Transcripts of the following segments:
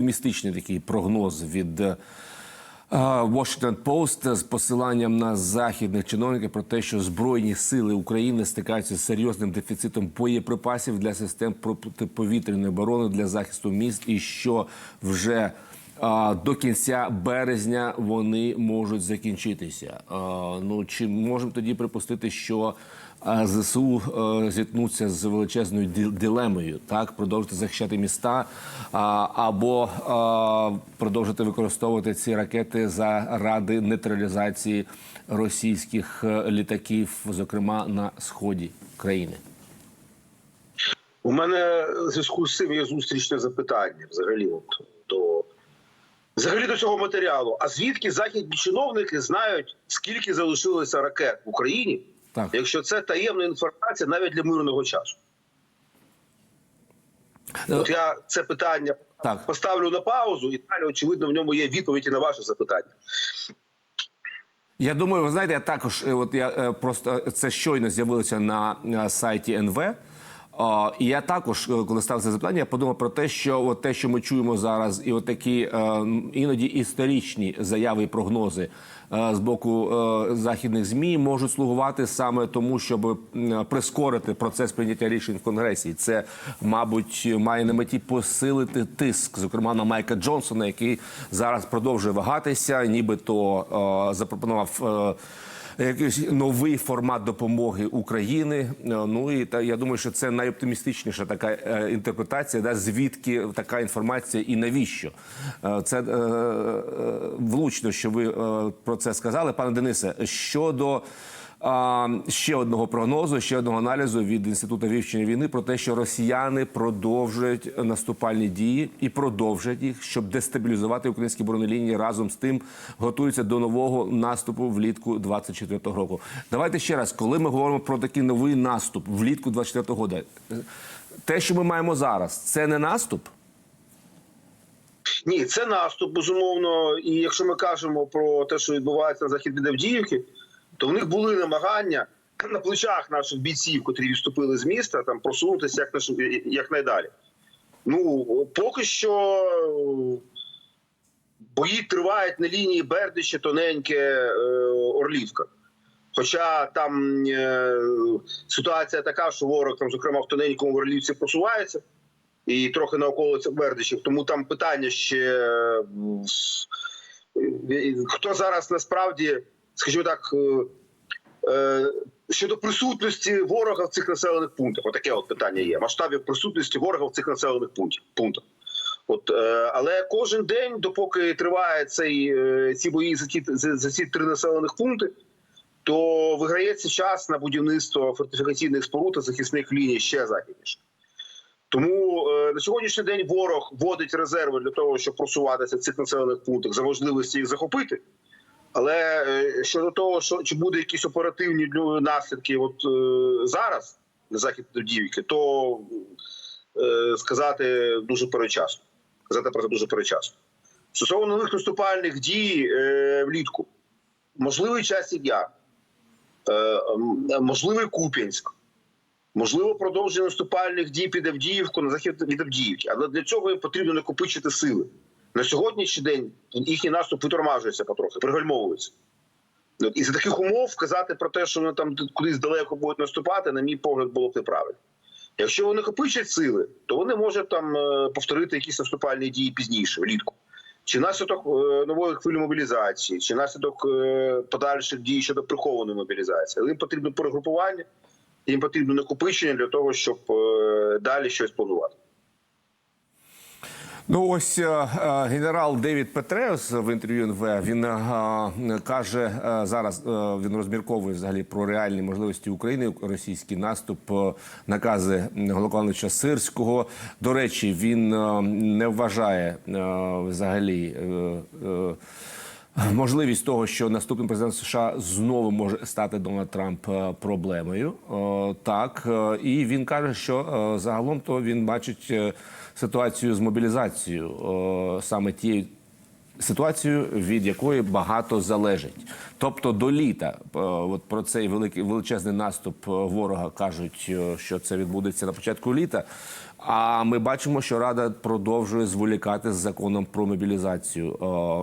Містичний такий прогноз від е, Washington Post з посиланням на західних чиновників про те, що збройні сили України стикаються з серйозним дефіцитом боєприпасів для систем протиповітряної оборони для захисту міст, і що вже до кінця березня вони можуть закінчитися. Ну чи можемо тоді припустити, що ЗСУ е, зіткнуться з величезною дилемою, так продовжити захищати міста або продовжити використовувати ці ракети заради нейтралізації російських е, літаків, зокрема на сході країни. У мене в зв'язку з цим є зустрічне запитання взагалі от, до взагалі до цього матеріалу. А звідки західні чиновники знають, скільки залишилося ракет в Україні, Так. якщо це таємна інформація навіть для мирного часу? От я це питання Так. поставлю на паузу, і далі, очевидно, в ньому є відповіді на ваше запитання. Я думаю, ви знаєте, я також е, от я е, просто е, це щойно з'явилося на е, сайті НВ. І я також, е, коли ставив це запитання, я подумав про те, що от те, що ми чуємо зараз, і от такі е, іноді історичні заяви і прогнози е, з боку західних змі можуть слугувати саме тому, щоб прискорити процес прийняття рішень в Конгресі. І Це, мабуть, має на меті посилити тиск, зокрема на Майка Джонсона, який зараз продовжує вагатися, нібито запропонував. Якийсь новий формат допомоги України. Е, Ну і та я думаю, що це найоптимістичніша така е, інтерпретація, да, звідки така інформація і навіщо. Е, Це влучно, що ви про це сказали, пане Денисе. Щодо ще одного прогнозу, ще одного аналізу від інституту вивчення війни про те, що росіяни продовжують наступальні дії і продовжать їх, щоб дестабілізувати українські оборонні лінії разом з тим, готуються до нового наступу влітку 24-го року. Давайте ще раз, коли ми говоримо про такий новий наступ влітку 24-го року, те, що ми маємо зараз, це не наступ. Ні, це наступ, безумовно. І якщо ми кажемо про те, що відбувається на захід від то в них були намагання на плечах наших бійців, котрі відступили з міста, там просунутися як, якнайдалі. Ну, поки що бої тривають на лінії Бердище, тоненьке е, Орлівка. Хоча там е, ситуація така, що ворог, там, зокрема, в тоненькому Орлівці просувається і трохи на околицях Бердичів. Тому там питання ще е, хто зараз насправді, скажімо так, е, е, щодо присутності ворога в цих населених пунктах. Отаке от питання є. Масштабів присутності ворога в цих населених пунктах. От, е, але кожен день, допоки триває цей, ці бої за ті, за, ці три населених пункти, то виграється час на будівництво фортифікаційних споруд та захисних ліній ще західніше. Тому на сьогоднішній день ворог вводить резерви для того, щоб просуватися в цих населених пунктах за можливості їх захопити. Але е, щодо того, що чи буде якісь оперативні наслідки, от е, зараз на захід Авдіївки, то е, сказати дуже перечасно. Сказати про це дуже перечасно. Стосовно нових наступальних дій е, влітку, можливий часів яр, е, можливий Куп'янськ, можливо, продовження наступальних дій під Авдіївку на захід від Авдіївки. Але для цього потрібно накопичити сили. На сьогоднішній день їхній наступ витормажується потрохи, пригальмовується. І за таких умов казати про те, що вони там кудись далеко будуть наступати, на мій погляд, було б неправильно. Якщо вони накопичать сили, то вони можуть там е, повторити якісь наступальні дії пізніше, влітку. Чи наслідок е, нової хвилі мобілізації, чи наслідок е, подальших дій щодо прихованої мобілізації. Але їм потрібно перегрупування, їм потрібно накопичення для того, щоб далі щось планувати. Ну ось е, е, генерал Девід Петреус в інтерв'ю НВ він е, каже зараз. він розмірковує взагалі про реальні можливості України, російський наступ, накази Голоконовича Сирського. До речі, він не вважає взагалі. Можливість того, що наступний президент США знову може стати Дональд Трамп е, проблемою, Е, так е, і він каже, що загалом то він бачить ситуацію з мобілізацією саме тією ситуацію, від якої багато залежить. Тобто до літа, е, от про цей великий величезний наступ е, ворога кажуть, е, що це відбудеться на початку літа. А ми бачимо, що Рада продовжує зволікати з законом про мобілізацію.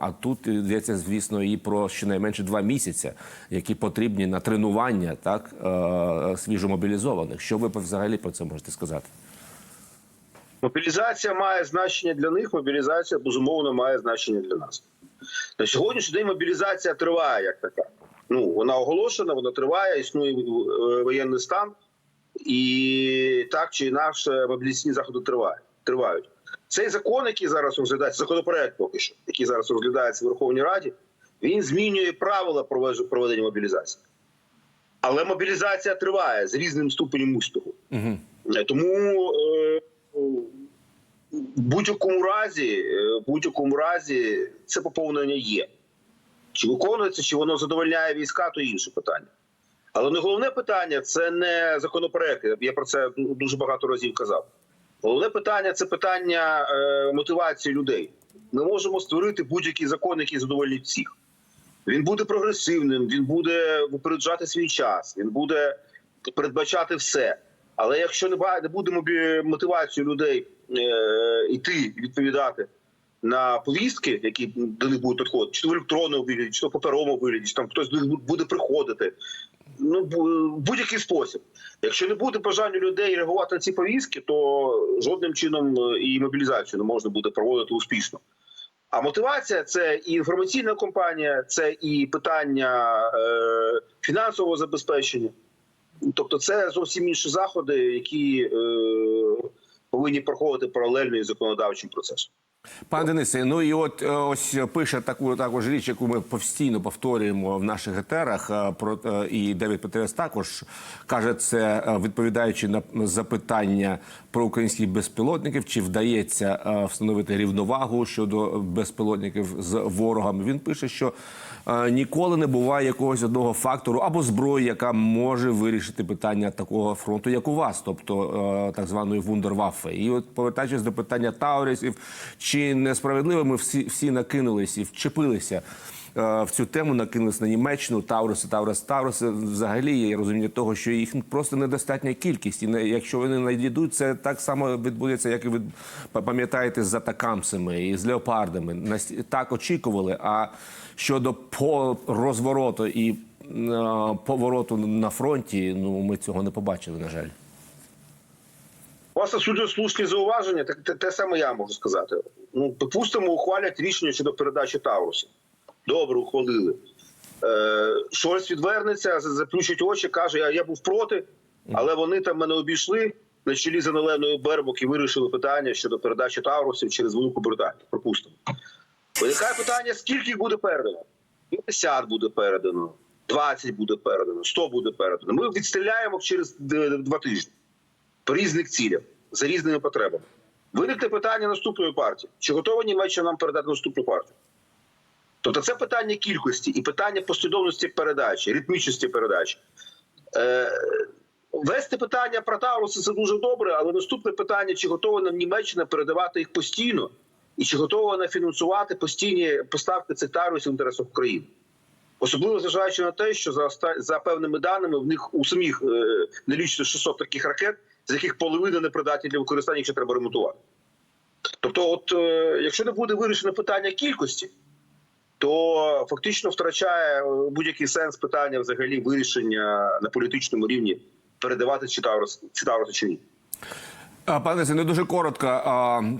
А тут йдеться, звісно, і про щонайменше два місяці, які потрібні на тренування так свіжомобілізованих. Що ви взагалі про це можете сказати? Мобілізація має значення для них, мобілізація безумовно має значення для нас. На сьогоднішній день мобілізація триває як така. Ну, вона оголошена, вона триває, існує воєнний стан, і так чи інакше мобілізаційні заходи тривають. тривають. Цей закон, який зараз розглядається, законопроект поки що, який зараз розглядається в Верховній Раді, він змінює правила проведення мобілізації. Але мобілізація триває з різним ступенем успіху. Угу. Тому е, будь-якому разі, е, будь-якому разі це поповнення є. Чи виконується, чи воно задовольняє війська, то інше питання. Але не головне питання це не законопроекти. Я про це дуже багато разів казав. Головне питання це питання е, мотивації людей. Ми можемо створити будь-який закон, який задовольнить всіх. Він буде прогресивним, він буде випереджати свій час, він буде передбачати все. Але якщо не ба- не буде мотивацію людей йти відповідати на повістки, які до них будуть підходити, чи в електронному вигляді, чи в паперовому вигляді, чи там хтось буде приходити. Ну, будь-який спосіб. Якщо не буде бажання людей реагувати на ці повістки, то жодним чином е, і мобілізацію не можна буде проводити успішно. А мотивація це і інформаційна компанія, це і питання е, фінансового забезпечення. Тобто, це зовсім інші заходи, які е, повинні проходити паралельно із законодавчим процесом. Пане Денисе, ну і от е, ось пише таку також річ, яку ми постійно повторюємо в наших етерах. е, Про е, і Девід Петрес також каже це, відповідаючи на запитання про українських безпілотників, чи вдається встановити рівновагу щодо безпілотників з ворогами. Він пише, що ніколи не буває якогось одного фактору або зброї, яка може вирішити питання такого фронту, як у вас, тобто так званої вундерваффе. І от повертаючись до питання Таурісів, чи несправедливо ми всі, всі накинулись і вчепилися е, в цю тему, накинулись на Німеччину, Тауруси, Тауруси, Тауруси. Взагалі є розуміння того, що їх просто недостатня кількість. І не- якщо вони надійдуть, це так само відбудеться, як і ви пам'ятаєте з атакамсами і з леопардами. Нас так очікували. А щодо по розвороту і е, повороту на фронті, ну ми цього не побачили, на жаль. Вас суду слушні зауваження, так те, те саме я можу сказати. Ну, допустимо, ухвалять рішення щодо передачі Таурусів. Добре, ухвалили. Е, Шольц відвернеться, за- заплющить очі, каже: я, я був проти, але вони там мене обійшли на чолі з Аналеною Бербок і вирішили питання щодо передачі Таурусів через Велику Британію. Пропустимо. Виникає питання, скільки їх буде передано? 50 буде передано, 20 буде передано, 100 буде передано. Ми відстріляємо через два тижні по різних цілях за різними потребами. Виникне питання наступної партії: чи готова Німеччина нам передати наступну партію? Тобто це питання кількості і питання послідовності передачі, ритмічності передачі. Е, вести питання про Тауруси це дуже добре, але наступне питання: чи готова нам Німеччина передавати їх постійно, і чи готова вона фінансувати постійні поставки цих Таурусів в інтересах України? Особливо зважаючи на те, що за за певними даними в них у самих е, налічується 600 таких ракет, з яких половина не придатні для використання, якщо треба ремонтувати. Тобто, от е, якщо не буде вирішено питання кількості, то фактично втрачає е, будь-який сенс питання взагалі вирішення на політичному рівні передавати чи Тауруси чи ні. Пане Це не дуже коротко.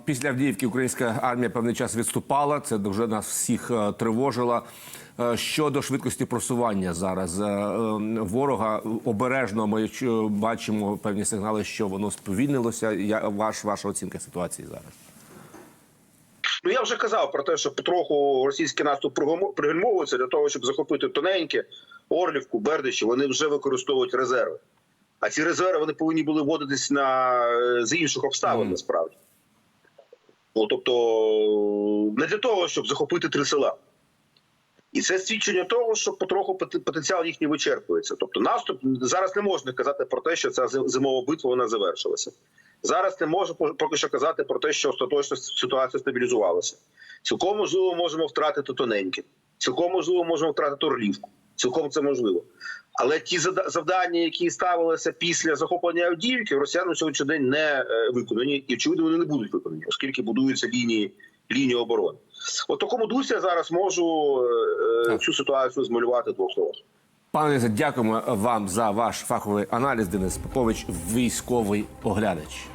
Після Авдіївки українська армія певний час відступала. Це вже нас всіх е, тривожило. Е, Щодо швидкості просування зараз е, ворога обережно ми бачимо певні сигнали, що воно сповільнилося. Я ваш ваша оцінка ситуації зараз. Ну я вже казав про те, що потроху російський наступ пригальмовується для того, щоб захопити тоненьке, Орлівку, Бердичі. Вони вже використовують резерви. А ці резерви вони повинні були вводитись на е, з інших обставин, Мгм. насправді. Ну, тобто, не для того, щоб захопити три села. І це свідчення того, що потроху потенціал їхній вичерпується. Тобто, наступ зараз не можна казати про те, що ця зимова битва вона завершилася. Зараз не можна поки що казати про те, що остаточно ситуація стабілізувалася. Цілком можливо можемо втратити тоненьке. Цілком можливо можемо втратити Орлівку. Цілком це можливо. Але ті завдання, які ставилися після захоплення Авдіївки, росіяни на сьогоднішній день не е, виконані, і очевидно вони не будуть виконані, оскільки будуються лінії лінії оборони. От такому дусі я зараз можу е, е, цю ситуацію змалювати двох словах. Пане дякуємо вам за ваш фаховий аналіз. Денис Попович, військовий оглядач.